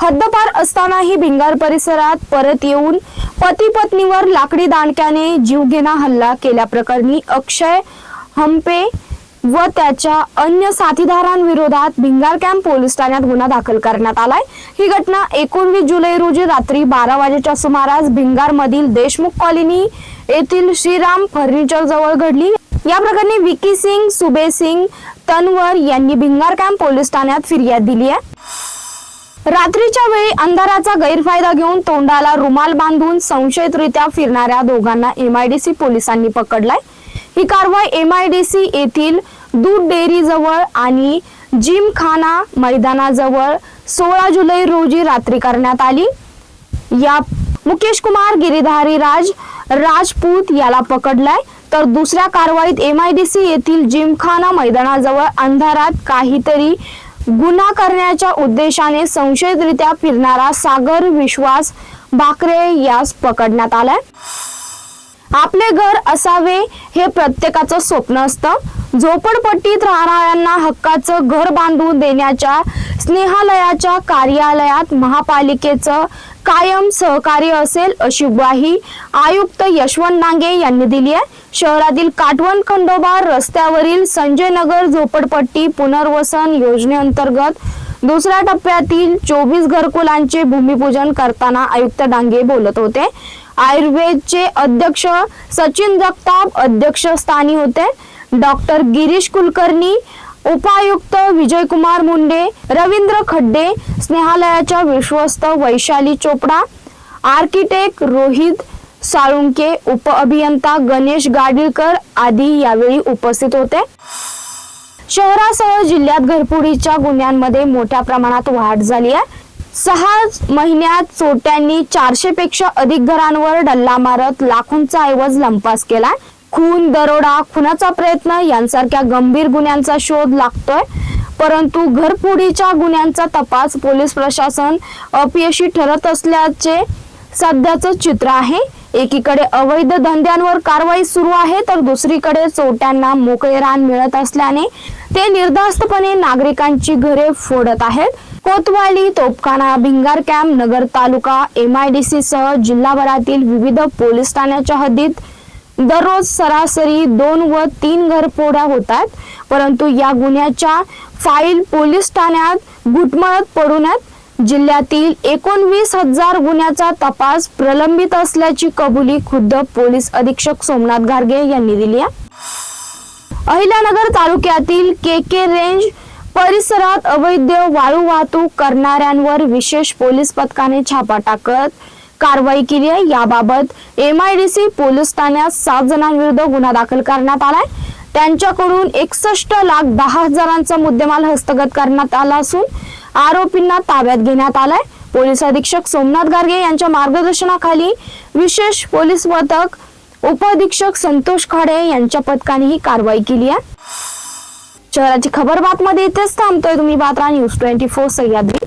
हद्दपार असतानाही भिंगार परिसरात परत येऊन पती पत्नीवर लाकडी दांडक्याने जीवघेणा हल्ला केल्याप्रकरणी अक्षय हंपे व त्याच्या अन्य साथीदारांविरोधात भिंगार कॅम्प पोलीस ठाण्यात गुन्हा दाखल करण्यात आलाय. ही घटना एकोणवीस जुलै रोजी रात्री बारा वाजेच्या सुमारास भिंगार मधील देशमुख कॉलनी येथील श्रीराम फर्निचर जवळ घडली. या प्रकरणी विकी सिंग सुबे सिंग तनवर यांनी भिंगार कॅम्प पोलीस ठाण्यात फिर्याद दिली आहे. रात्रीच्या वेळी अंधाराचा गैरफायदा घेऊन तोंडाला रुमाल बांधून संशयितरित्या फिरणाऱ्या दोघांना एमआयडीसी पोलिसांनी पकडलाय. ही कारवाई एमआयडीसी येथील दूध डेअरी जवळ आणि जिमखाना मैदानाजवळ सोळा जुलै रोजी रात्री करण्यात आली. या मुकेश कुमार गिरीधारी राज राजपूत याला पकडलाय. तर दुसऱ्या कारवाईत एमआयडीसी येथील जिमखाना मैदानाजवळ अंधारात काहीतरी गुन्हा करण्याच्या उद्देशाने संशयितरित्या फिरणारा सागर विश्वास भाकरे यास पकडण्यात आलाय. आपले घर असावे हे प्रत्येकाचं स्वप्न असतं. झोपडपट्टीत राहणाऱ्यांना हक्काचं घर बांधून देण्याच्या स्नेहालयाच्या कार्यालयात महापालिकेचं कायम सहकार्य असेल अशी ग्वाही आयुक्त यशवंत नांगे यांनी दिली आहे. शहरातील काटवण खंडोबा रस्त्यावरील संजय नगर झोपडपट्टी पुनर्वसन योजनेअंतर्गत दुसऱ्या टप्प्यातील चोवीस घरकुलांचे भूमिपूजन करताना आयुक्त डांगे बोलत होते. आयुर्वेदचे अध्यक्ष सचिन जगताप अध्यक्षस्थानी होते. डॉक्टर गिरीश कुलकर्णी उपायुक्त विजयकुमार मुंडे रवींद्र खड्डे स्नेहालयाच्या विश्वस्त वैशाली चोपडा आर्किटेक्ट रोहित साळुंके उप अभियंता गणेश गाडीलकर आदी यावेळी उपस्थित होते. शहरासह जिल्ह्यात घरफोडीच्या गुन्ह्यांमध्ये मोठ्या प्रमाणात वाढ झाली आहे. सहा महिन्यात चोरट्यांनी चारशे पेक्षा अधिक घरांवर डल्ला मारत लाखोंचा ऐवज लंपास केलाय. खून दरोडा खुनाचा प्रयत्न यांसारख्या गंभीर गुन्ह्यांचा शोध लागतोय. परंतु घरफोडीच्या गुन्ह्यांचा तपास पोलीस प्रशासन अपयशी ठरत असल्याचे सध्याचं चित्र आहे. एकीकडे अवैध धंद्यांवर कारवाई सुरू आहे तर दुसरीकडे चोरट्यांना मोकळे रान मिळत असल्याने ते निर्धास्तपणे नागरिकांची घरे फोडत आहेत. Kotwali Topkhana Bhingar camp Nagar taluka M I D सह जिल्हाभरातील विविध पोलीस ठाण्याच्या हद्दीत दररोज सरासरी दोन व तीन घरफोड्या होतात परंतु या गुन्ह्याच्या फाईल पोलीस ठाण्यात गुटमळत पडून जिल्ह्यातील एकोणवीस हजार गुन्ह्याचा तपास प्रलंबित असल्याची कबुली खुद्द पोलीस अधीक्षक सोमनाथ गार्गे यांनी दिली आहे. अहिल्यानगर तालुक्यातील के के रेंज परिसरात अवैध वाळू वाहतूक करणाऱ्यांवर विशेष पोलीस पथकाने छापा टाकत कारवाई केली आहे. याबाबत M I D C police ठाण्यात सात जणांविरुद्ध गुन्हा दाखल करण्यात आलाय. त्यांच्याकडून एकसष्ट लाख दहा हजारांचा मुद्देमाल हस्तगत करण्यात आला असून आरोपींना ताब्यात घेण्यात आलाय. पोलीस अधीक्षक सोमनाथ गार्गे यांच्या मार्गदर्शनाखाली विशेष पोलीस पथक उपअधीक्षक संतोष खाडे यांच्या पथकाने ही कारवाई केली आहे. शहराची खबर बातमध्ये इथेच थांबतोय. तुम्ही बातरा न्यूज ट्वेंटी फोर सह्याद्री.